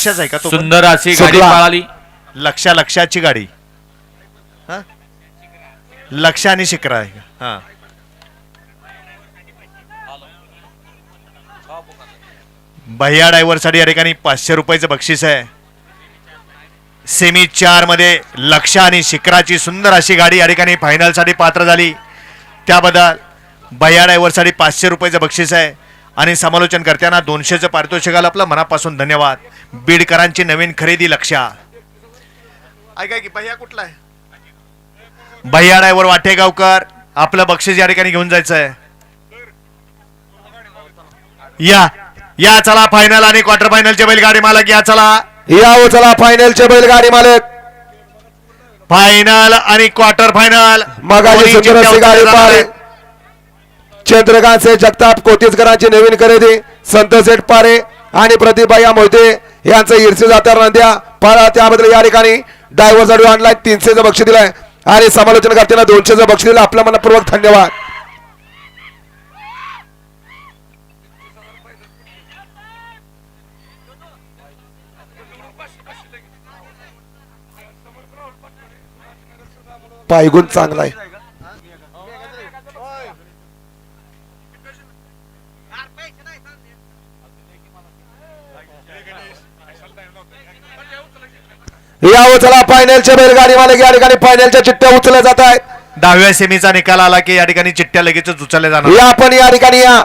लक्षाच आहे का तो पण? सुंदर अशी गाडी. पळाली लक्षा लक्षाची गाडी हा? लक्ष आणि शिकरा आहे का? हा भैया ड्रायव्हरसाठी या ठिकाणी पाचशे रुपयाचं बक्षीस आहे सेमी चारमध्ये लक्ष आणि शिखराची सुंदर अशी गाडी या ठिकाणी फायनलसाठी पात्र झाली त्याबद्दल भैया ड्रायव्हरसाठी पाचशे रुपयाचं बक्षीस आहे आणि समालोचन करताना दोनशेचं पारितोषिकाला आपलं मनापासून धन्यवाद. बीडकरांची नवीन खरेदी लक्षा ऐका की भैया कुठला आहे? भैया ड्रायव्हर वाटेगावकर आपलं बक्षीस या ठिकाणी घेऊन जायचं आहे या या चला फायनल आणि क्वार्टर फायनलचे बैलगाडी मालक या चला. या हो चला फायनलचे बैलगाडी मालक. फायनल आणि क्वार्टर फायनल अशी गाडी चंद्रकांत से जगताप कोतीसकरांची नवीन खरेदी संत सेठ पारे आणि प्रतिभा या मोहिते यांचं ईर्षी जात्या नंद्या. पारा त्याबद्दल या ठिकाणी डायव्हरसाठी आणलाय तीनशेचं बक्षी दिलंय. आणि समालोचन करताना दोनशेचं बक्षी दिलं. आपल्या मनपूर्वक धन्यवाद. पायगुण चांगला आहे या हो चला फायनलचे बैलगाडी मालक या ठिकाणी फायनलच्या चिठ्ठ्या उचलल्या जात आहेत. दहाव्या सेमीचा निकाल आला की या ठिकाणी चिठ्ठ्या लगेच उचलल्या जाणार. या पण या ठिकाणी या.